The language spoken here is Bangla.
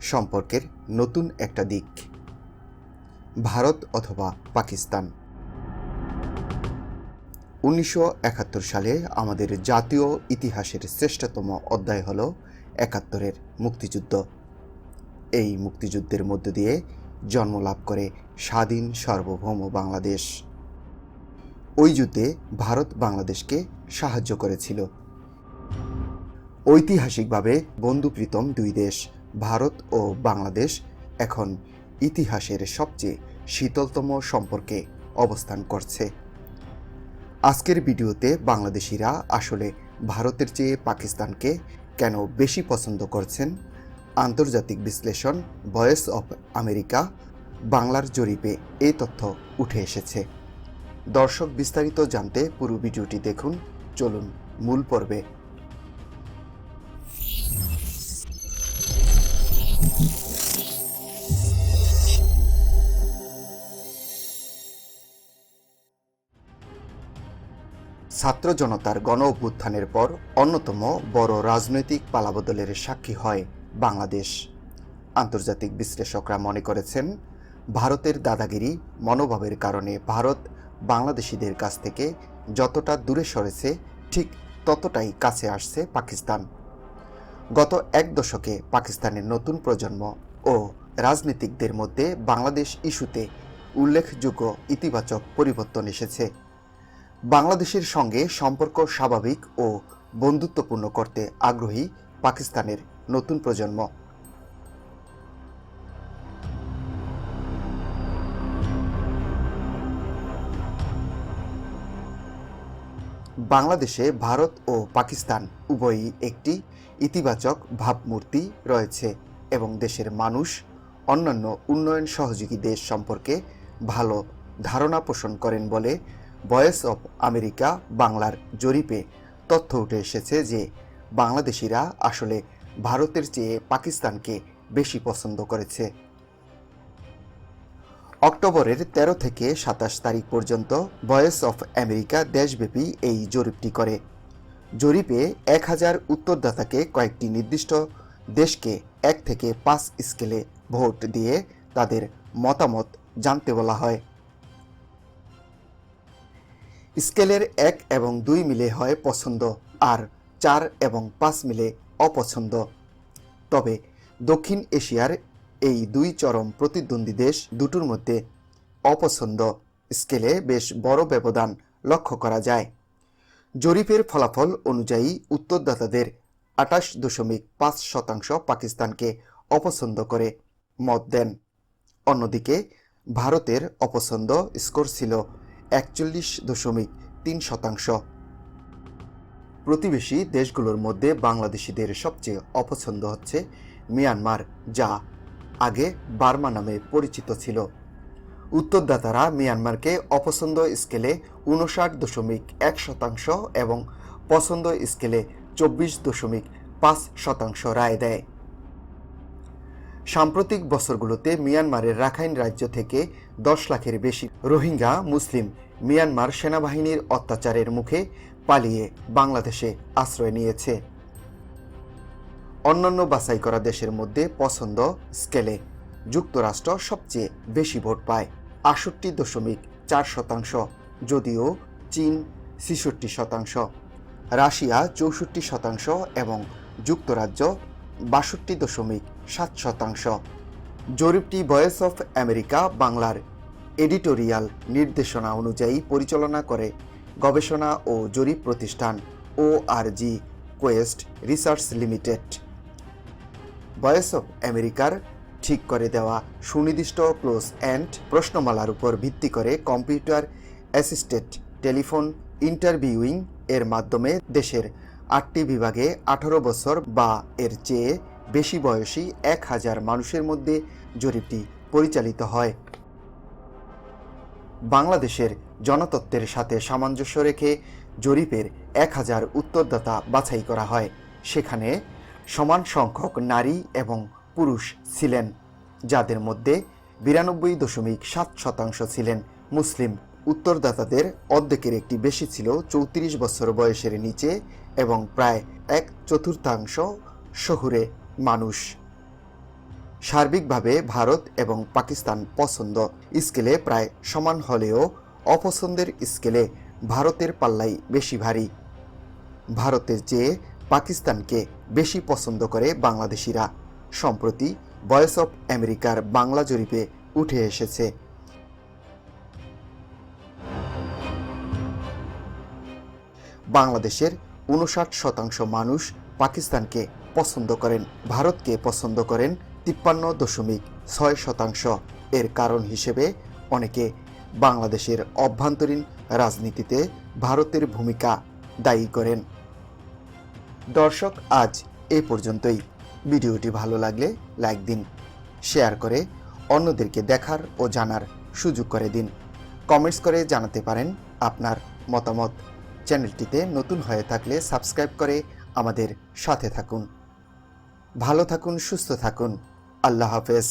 সম্পর্কের নতুন একটা দিক। ভারত অথবা পাকিস্তান। উনিশশো একাত্তর সালে আমাদের জাতীয় ইতিহাসের শ্রেষ্ঠতম অধ্যায় হল একাত্তরের মুক্তিযুদ্ধ। এই মুক্তিযুদ্ধের মধ্য দিয়ে জন্ম লাভ করে স্বাধীন সার্বভৌম বাংলাদেশ। ওই যুদ্ধে ভারত বাংলাদেশকে সাহায্য করেছিল। ঐতিহাসিকভাবে বন্ধুপ্রীতম দুই দেশ ভারত ও বাংলাদেশ এখন ইতিহাসের সবচেয়ে শীতলতম সম্পর্কে অবস্থান করছে। আজকের ভিডিওতে বাংলাদেশিরা আসলে ভারতের চেয়ে পাকিস্তানকে কেন বেশি পছন্দ করছেন? আন্তর্জাতিক বিশ্লেষণ ভয়েস অফ আমেরিকা বাংলার জরিপে এই তথ্য উঠে এসেছে। দর্শক বিস্তারিত জানতে পুরো ভিডিওটি দেখুন। চলুন মূল পর্বে ছাত্র জনতার গণ অভ্যুত্থানের পর অন্যতম বড় রাজনৈতিক পালাবদলের সাক্ষী হয় বাংলাদেশ। আন্তর্জাতিক বিশ্লেষকরা মনে করেছেন, ভারতের দাদাগিরি মনোভাবের কারণে ভারত বাংলাদেশিদের কাছ থেকে যতটা দূরে সরেছে, ঠিক ততটাই কাছে আসছে পাকিস্তান। গত এক দশকে পাকিস্তানের নতুন প্রজন্ম ও রাজনীতিকদের মধ্যে বাংলাদেশ ইস্যুতে উল্লেখযোগ্য ইতিবাচক পরিবর্তন এসেছে। বাংলাদেশের সঙ্গে সম্পর্ক স্বাভাবিক ও বন্ধুত্বপূর্ণ করতে আগ্রহী পাকিস্তানের নতুন প্রজন্ম। বাংলাদেশে ভারত ও পাকিস্তান উভয়ই একটি ইতিবাচক ভাবমূর্তি রয়েছে এবং দেশের মানুষ অন্যান্য উন্নয়ন সহযোগী দেশ সম্পর্কে ভালো ধারণা পোষণ করেন বলে ভয়েস অফ আমেরিকা বাংলার জরিপে তথ্য উঠে এসেছে যে বাংলাদেশিরা আসলে ভারতের চেয়ে পাকিস্তানকে বেশি পছন্দ করেছে। অক্টোবরের ১৩ থেকে সাতাশ তারিখ পর্যন্ত ভয়েস অফ আমেরিকা দেশব্যাপী এই জরিপটি করে। জরিপে এক হাজার উত্তরদাতাকে কয়েকটি নির্দিষ্ট দেশকে এক থেকে পাঁচ স্কেলে ভোট দিয়ে তাদের মতামত জানতে বলা হয়। স্কেলের এক এবং দুই মিলে হয় পছন্দ আর চার এবং পাঁচ মিলে অপছন্দ। তবে দক্ষিণ এশিয়ার এই দুই চরম প্রতিদ্বন্দ্বী দেশ দুটোর মধ্যে অপছন্দ স্কেলে বেশ বড় ব্যবধান লক্ষ্য করা যায়। জরিপের ফলাফল অনুযায়ী উত্তরদাতাদের আটাশ দশমিক পাঁচ শতাংশ পাকিস্তানকে অপছন্দ করে মত দেন। অন্যদিকে ভারতের অপছন্দ স্কোর ছিল একচল্লিশ দশমিক তিন শতাংশ। প্রতিবেশী দেশগুলোর মধ্যে বাংলাদেশিদের সবচেয়ে অপছন্দ হচ্ছে মিয়ানমার, যা আগে বার্মা নামে পরিচিত ছিল। উত্তরদাতারা মিয়ানমারকে অপছন্দ স্কেলে উনষাট দশমিক এক শতাংশ এবং পছন্দ স্কেলে চব্বিশ দশমিক পাঁচ শতাংশ রায় দেয়। সাম্প্রতিক বছরগুলোতে মিয়ানমারের রাখাইন রাজ্য থেকে দশ লাখের বেশি রোহিঙ্গা, মুসলিম মিয়ানমার সেনাবাহিনীর অত্যাচারের মুখে পালিয়ে বাংলাদেশে আশ্রয় নিয়েছে। অন্যান্য বাছাই করা দেশের মধ্যে পছন্দ স্কেলে যুক্তরাষ্ট্র সবচেয়ে বেশি ভোট পায় আটষট্টি দশমিক চার শতাংশ, যদিও চীন ছেষট্টি শতাংশ, রাশিয়া চৌষট্টি শতাংশ এবং যুক্তরাজ্য বাষট্টি দশমিক সাত শতাংশ। জরিপটি ভয়েস অফ আমেরিকা বাংলার এডিটোরিয়াল নির্দেশনা অনুযায়ী পরিচালনা করে গবেষণা ও জরিপ প্রতিষ্ঠান O R G quest research limited voice of আমেরিকার ঠিক করে দেওয়া সুনির্দিষ্ট ক্লোজ অ্যান্ড প্রশ্নমালার উপর ভিত্তি করে কম্পিউটার অ্যাসিস্টেড টেলিফোন ইন্টারভিউইং এর মাধ্যমে দেশের আটটি বিভাগে আঠারো বছর বা এর চেয়ে বেশি বয়সী এক হাজার মানুষের মধ্যে জরিপটি পরিচালিত হয়। বাংলাদেশের জনতত্ত্বের সাথে সামঞ্জস্য রেখে জরিপের এক হাজার উত্তরদাতা বাছাই করা হয়। সেখানে সমান সংখ্যক নারী এবং পুরুষ ছিলেন, যাদের মধ্যে বিরানব্বই দশমিক সাত শতাংশ ছিলেন মুসলিম। উত্তরদাতাদের অর্ধেকের একটি বেশি ছিল চৌত্রিশ বছর বয়সের নিচে এবং প্রায় এক চতুর্থাংশ শহুরে মানুষ। সার্বিকভাবে ভারত এবং পাকিস্তান পছন্দ। স্কেলে প্রায় সমান হলেও অপছন্দের স্কেলে ভারতের পাল্লাই বেশি ভারী। ভারতের চেয়ে পাকিস্তানকে বেশি পছন্দ করে বাংলাদেশিরা, সম্প্রতি ভয়েস অফ আমেরিকার বাংলা জরিপে উঠে এসেছে। বাংলাদেশের উনষাট শতাংশ মানুষ পাকিস্তানকে পছন্দ করেন, ভারতকে পছন্দ করেন তিপ্পান্ন দশমিক ছয় শতাংশ। এর কারণ হিসেবে অনেকে বাংলাদেশের অভ্যন্তরীণ রাজনীতিতে ভারতের ভূমিকা দায়ী করেন। দর্শক, আজ এ পর্যন্তই। ভিডিওটি ভালো লাগলে লাইক দিন, শেয়ার করে অন্যদেরকে দেখার ও জানার সুযোগ করে দিন। কমেন্টস করে জানাতে পারেন আপনার মতামত। চ্যানেলটিতে নতুন হয়ে থাকলে সাবস্ক্রাইব করে আমাদের সাথে থাকুন। ভালো থাকুন, সুস্থ থাকুন। আল্লাহ হাফেজ।